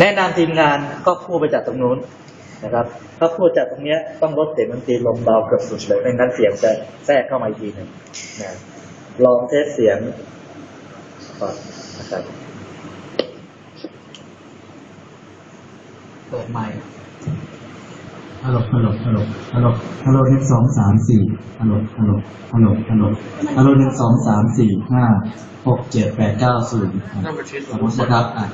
แนะนำทีมงานก็พูดไปจากตรงนู้นนะครับ ถ้าพูดจากตรงเนี้ยต้องลดเสียงดนตรีลงเบาเกือบสุดเลยไม่งั้นเสียงจะแทรกเข้ามาอีกทีหนึ่งนะลองเทสเสียงก่อนนะครับเปิดไมค์ฮัลโหลฮัลโหลฮัลโหลฮัลโหลฮัลโหลหนึ่งสองสามสี่ฮัลโหลฮัลโหลฮัลโหลฮัลโหลฮัลโหลหนึ่งสองสามสี่ห้าหกเจ็ดแปดเก้าศูนย์สมมตินะครับอะ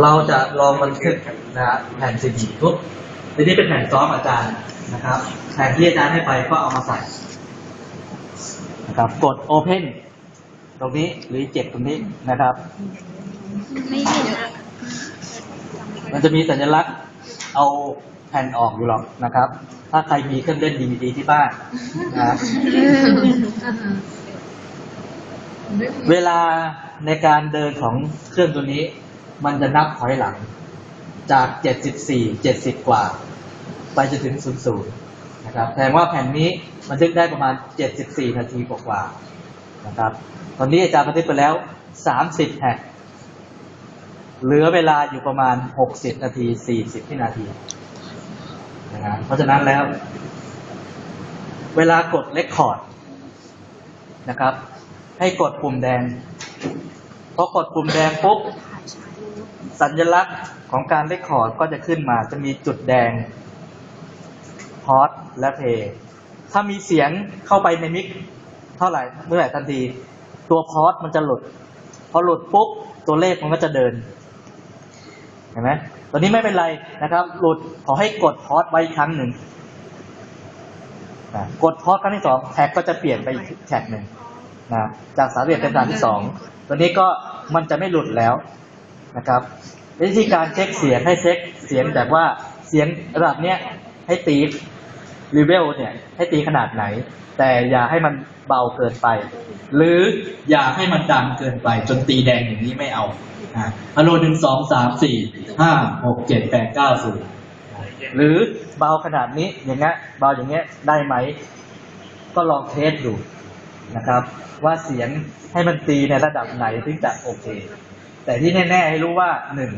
เราจะลองบันทึกนะฮะแผ่นซีดีทุกในนี้เป็นแผ่นซ้อมอาจารย์นะครับ แผ่นที่อาจารย์ให้ไปก็เอามาใส่นะครับ กด Open ตรงนี้หรือเจ็บตรงนี้นะครับ ไม่เห็นอะมันจะมีสัญลักษณ์เอาแผ่นออกอยู่หรอกนะครับ ถ้าใครมีเครื่องเล่นดีวดีที่บ้านนะเวลาในการเดินของเครื่องตัวนี้ มันจะนับถอยหลัง จาก74 70กว่า ไปจนถึง00นย์ศูนย์นะครับแสดงว่าแผ่นนี้บันทึกได้ประมาณ74นาทีกว่าๆนะครับ ตอนนี้อาจารย์บันทึกไปแล้ว30แผ่นเหลือเวลาอยู่ประมาณ60นาที40วินาทีนะครับเพราะฉะนั้นแล้ว เวลากดเลคคอร์ดนะครับ ให้กดปุ่มแดงพอกดปุ่มแดงปุ๊บ สัญลักษณ์ของการเลคคอร์ดก็จะขึ้นมาจะมีจุดแดงพอสและเพย์ถ้ามีเสียงเข้าไปในมิกเท่าไหร่เมื่อไหร่ทันที ตัวพอสมันจะหลุด พอหลุดปุ๊บตัวเลขมันก็จะเดิน เห็นไหมตัวนี้ไม่เป็นไรนะครับ หลุดขอให้กดพอสไว้อีกครั้งหนึ่งกดพอสครั้งที่สองแท็กก็จะเปลี่ยนไปอีกแท็กหนึ่งนะจากสามเหลี่ยมเป็นสามที่สองตัวนี้ก็มันจะไม่หลุดแล้ว นะครับ วิธีการเช็คเสียงให้เช็คเสียงแบบว่าเสียงระดับเนี้ยให้ตีรีเวลเนี่ยให้ตีขนาดไหน แต่อย่าให้มันเบาเกินไป หรืออย่าให้มันดังเกินไป จนตีแดงอย่างนี้ไม่เอาอะฮัลโหลหนึ่งสองสามสี่ห้าหกเจ็ดแปดเก้าศูนย์หรือเบาขนาดนี้อย่างเงี้ยเบาอย่างเงี้ยได้ไหม ก็ลองเทสดูนะครับ ว่าเสียงให้มันตีในระดับไหนถึงจะโอเค แต่ที่แน่ๆให้รู้ว่าหนึ่ง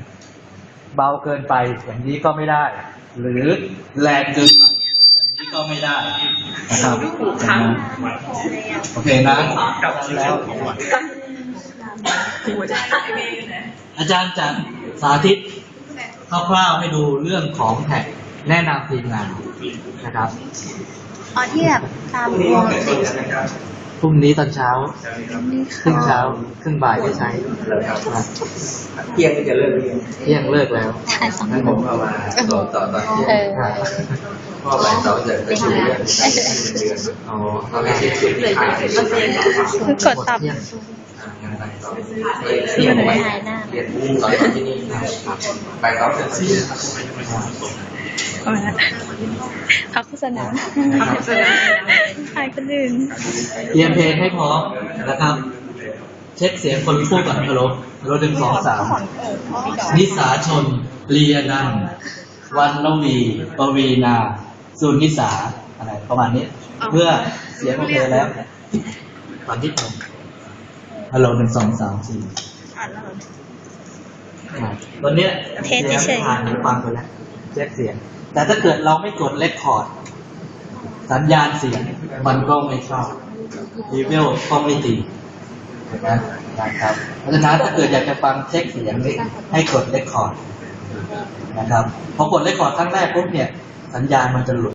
เบาเกินไปอย่างนี้ก็ไม่ได้ หรือแรงเกินไปอย่างนี้ก็ไม่ได้นะครับโอเคนะแล้วอาจารย์จะสาธิตคร่าวๆให้ดูเรื่องของแท็กแนะนำทีมงานนะครับอ๋อที่แบบตามวง พรุ่งนี้ตอนเช้าครึ่งเช้าครึ่งบ่ายได้ใช้นะเที่ยงก็จะเลิกเรียนเที่ยงเลิกแล้วถ่ายสองงั้นผมเอามาต่อต่อตอนเที่ยงเออเพราะบ่ายสองจะประชุมเรื่องการเงินเดือนอ๋อตอนแรกที่สุดที่ขายเสร็จแล้วคือกดตับเที่ยงงานบ่ายสองเรียนไว้เรียนสอนที่นี่บ่ายสองเสร็จสี่ พักโฆษณาพักโฆษณาถ่ายคนอื่นเตรียมเพลงให้พร้อมนะครับ เช็คเสียงคนพูดก่อนฮัลโหลฮัลโหลหนึ่งสองสามนิสาชนเลียนันท์วันลวีปวีนาสุนิสาอะไรประมาณนี้ เพื่อเสียงโอเคแล้วตอนที่ผมฮัลโหลหนึ่งสองสามสี่อะตอนเนี้ยเทสเฉยๆผ่านหูฟังไปแล้ว เช็คเสียง แต่ถ้าเกิดเราไม่กดเลคคอร์ดสัญญาณเสียงมันก็ไม่เข้ารีเวลก็ไม่ดีนไหมนะครับเพราะฉะนั้นถ้าเกิดอยากจะฟังเช็คเสียงให้กดเลคคอร์ดนะครับพอกดเลคคอร์ดครั้งแรกปุ๊บเนี่ย สัญญาณมันจะหลุด